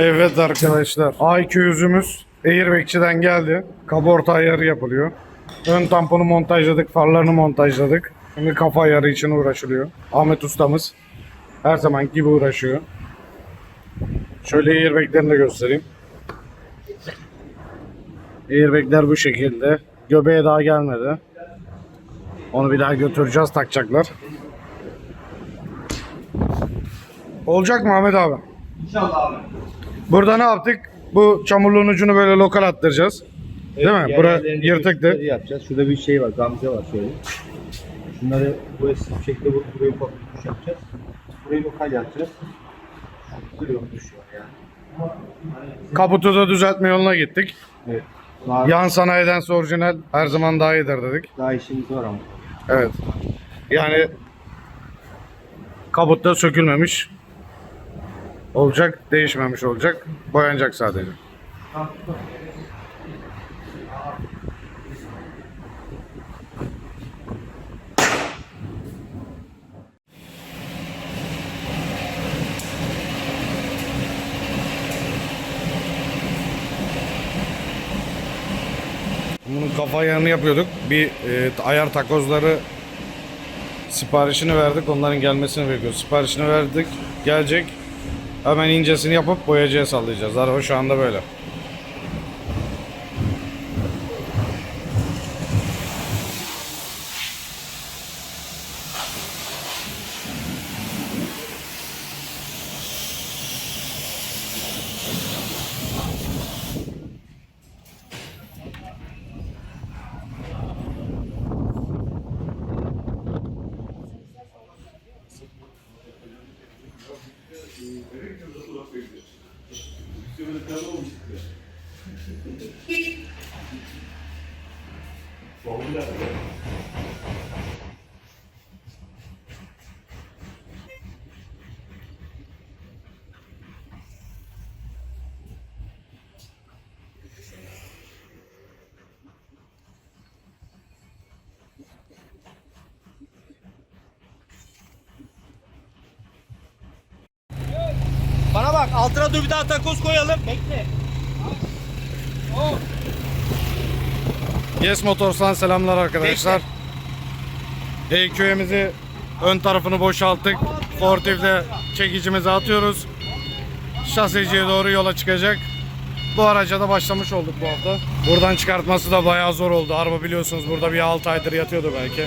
Evet arkadaşlar. A200'ümüz Airbag'çiden geldi. Kaborta ayarı yapılıyor. Ön tamponu montajladık, farlarını montajladık. Şimdi kafa ayarı için uğraşılıyor. Ahmet ustamız her zaman gibi uğraşıyor. Şöyle airbag'lerini de göstereyim. Airbag'ler bu şekilde. Göbeğe daha gelmedi. Onu bir daha götüreceğiz takacaklar. Olacak mı Ahmet abi? İnşallah abi. Burada ne yaptık? Bu çamurluğun ucunu böyle lokal attıracağız. Değil mi? Bura Yerlerinde yırtıktı. yapacağız. Şurada bir şey var, gamze var şöyle. Şunları bu eski şekilde vurup buraya ufak bir tuş yapacağız. Burayı lokal yapacağız. Duruyor düşüyor yani. Kaputu da düzeltme yoluna gittik. Evet. Daha, Yan sanayiden orijinal her zaman daha iyidir dedik. daha işimiz var ama. Evet. Yani kabut da sökülmemiş. Olacak, değişmemiş olacak. Boyanacak sadece. Bunun kafa ayarını yapıyorduk. Bir e, ayar takozları siparişini verdik. Onların gelmesini bekliyoruz. Siparişini verdik. Gelecek. Hemen incesini yapıp boyacıya sallayacağız. Araba şu anda böyle. Bana bak altına dur bir daha takoz koyalım. Bekle. Yes Motors'tan selamlar arkadaşlar. EQ'mizi ön tarafını boşalttık. Sportif'le çekicimizi atıyoruz. Şaseciye doğru yola çıkacak. Bu araca da başlamış olduk bu hafta. Buradan çıkartması da bayağı zor oldu. Araba biliyorsunuz burada bir 6 aydır yatıyordu belki.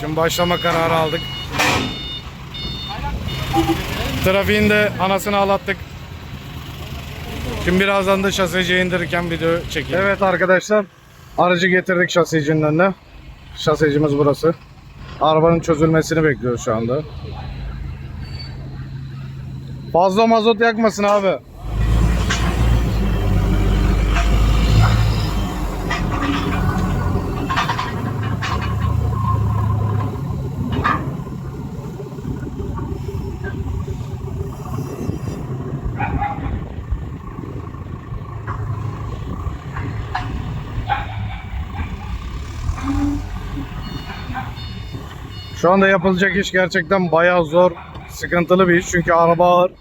Şimdi başlama kararı aldık. Trafiğin de anasını ağlattık. Şimdi birazdan da şaseciye indirirken video çekeyim. Evet arkadaşlar. Aracı getirdik şasecinin önüne. Şasecimiz burası. Arabanın çözülmesini bekliyoruz şu anda. Fazla mazot yakmasın abi. Şu anda yapılacak iş gerçekten bayağı zor, sıkıntılı bir iş. Çünkü araba ağır.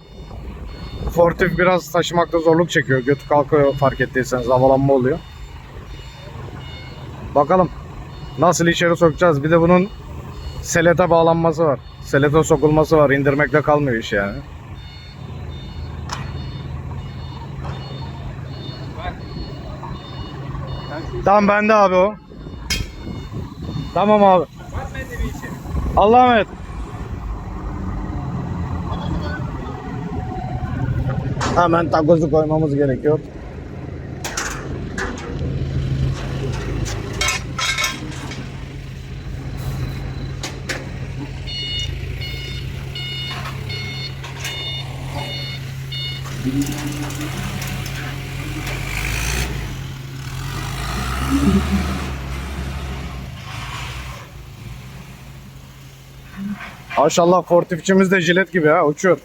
Fortif biraz taşımakta zorluk çekiyor. Götü kalkıyor fark ettiyseniz havalanma oluyor. Bakalım nasıl içeri sokacağız. Bir de bunun selete bağlanması var. Selete sokulması var. İndirmekle kalmıyor iş yani. Tamam bende abi o. Tamam abi. Allah'a emanet. Hemen takozu koymamız gerekiyor. Maşallah fortifçimiz de jilet gibi ha uçuyor.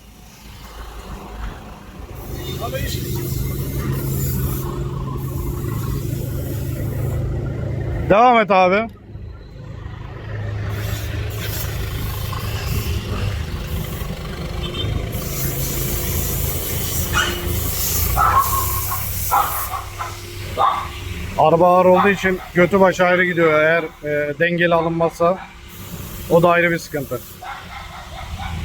Devam et abi. Araba ağır olduğu için götü başı ayrı gidiyor eğer e, dengeli alınmazsa. O da ayrı bir sıkıntı.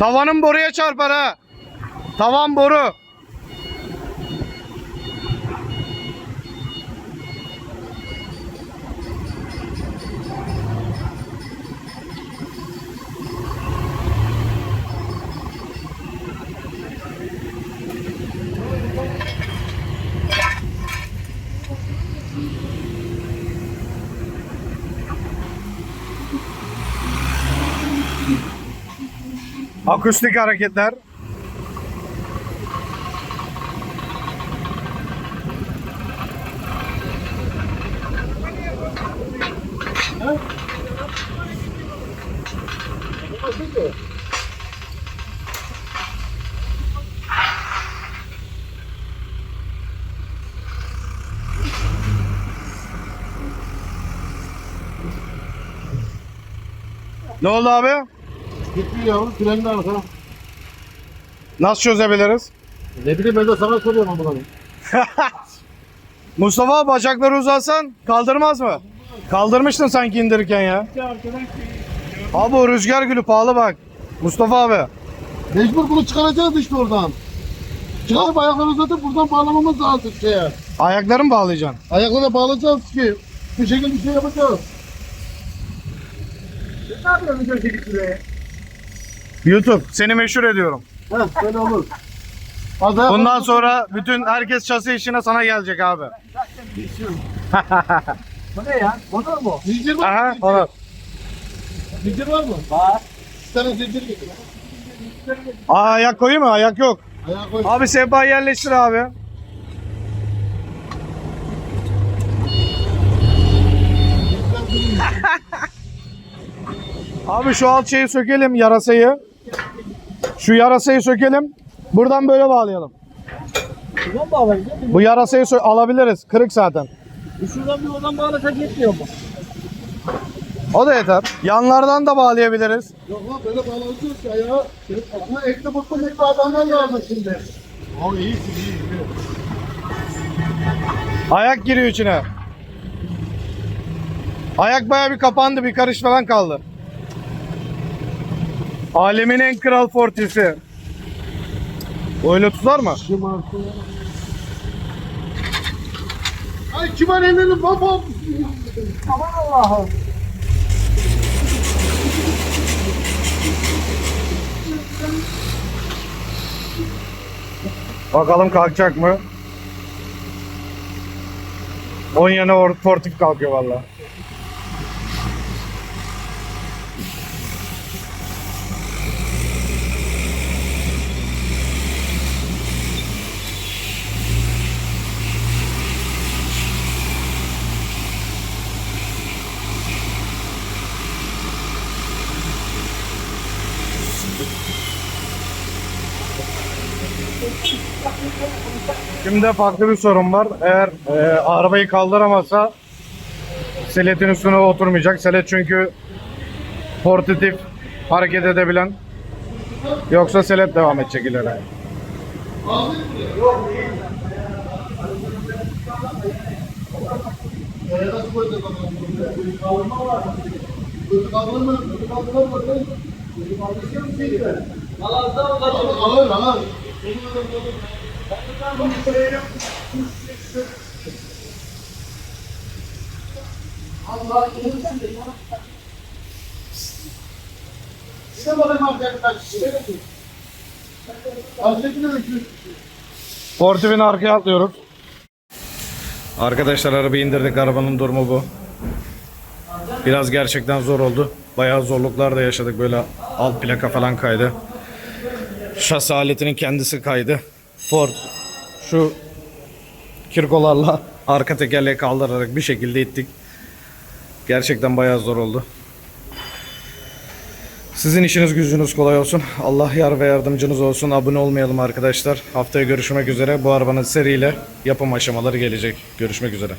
Tavanın boruya çarpar ha. Tavan boru. Akustik hareketler. Ne oldu abi? Gitmiyor yavrum frenin arka. Nasıl çözebiliriz? Ne bileyim ben de sana soruyorum bunu. Mustafa bacakları uzatsan kaldırmaz mı? Kaldırmıştın sanki indirirken ya. Abi o rüzgar gülü pahalı bak. Mustafa abi. Mecbur bunu çıkaracağız işte oradan. Çıkarıp ayakları uzatıp buradan bağlamamız lazım şeye. Ayakları mı bağlayacaksın? Ayaklara bağlayacağız ki bu şekilde bir şey yapacağız. Ne yapıyorsun bu şekilde? YouTube seni meşhur ediyorum. Heh böyle olur. Bundan sonra bütün herkes şasi işine sana gelecek abi. Bu ne ya? Motor mu? Zincir var Aha, mı? olur. Zincir var mı? Var. Bir tane zincir getir. Aa, ayak koyayım mı? Ayak yok. Ayağa koy. Abi sehpayı yerleştir abi. Abi şu alt şeyi sökelim yarasayı. Şu yarasayı sökelim. Buradan böyle bağlayalım. Şuradan mı bağlayacağız? Bu yarasayı sö- alabiliriz. Kırık zaten. Şuradan bir oradan bağlasak yetmiyor mu? O da yeter. Yanlardan da bağlayabiliriz. Yok lan böyle bağlanacağız ki ayağa. Ama ekle bakma ekle adamlar lazım şimdi. O iyi iyi iyi. Ayak giriyor içine. Ayak baya bir kapandı. Bir karış falan kaldı. Alemin en kral fortisi. Öyle tutar mı? Ay kibar ellerim babam. Aman Allah'ım. Bakalım kalkacak mı? 10 yana or- portif kalkıyor valla. Şimdi farklı bir sorun var. Eğer e, arabayı kaldıramazsa seletin üstüne oturmayacak. Selet çünkü portatif hareket edebilen. Yoksa selet devam edecek ileri. Nasıl koyacağız Portifin arkaya atlıyoruz. Arkadaşlar arabayı indirdik. Arabanın durumu bu. Biraz gerçekten zor oldu. Bayağı zorluklar da yaşadık. Böyle alt plaka falan kaydı. Şasi aletinin kendisi kaydı. Ford şu kirkolarla arka tekerleği kaldırarak bir şekilde ittik. Gerçekten bayağı zor oldu. Sizin işiniz gücünüz kolay olsun. Allah yar ve yardımcınız olsun. Abone olmayalım arkadaşlar. Haftaya görüşmek üzere. Bu arabanın seriyle yapım aşamaları gelecek. Görüşmek üzere.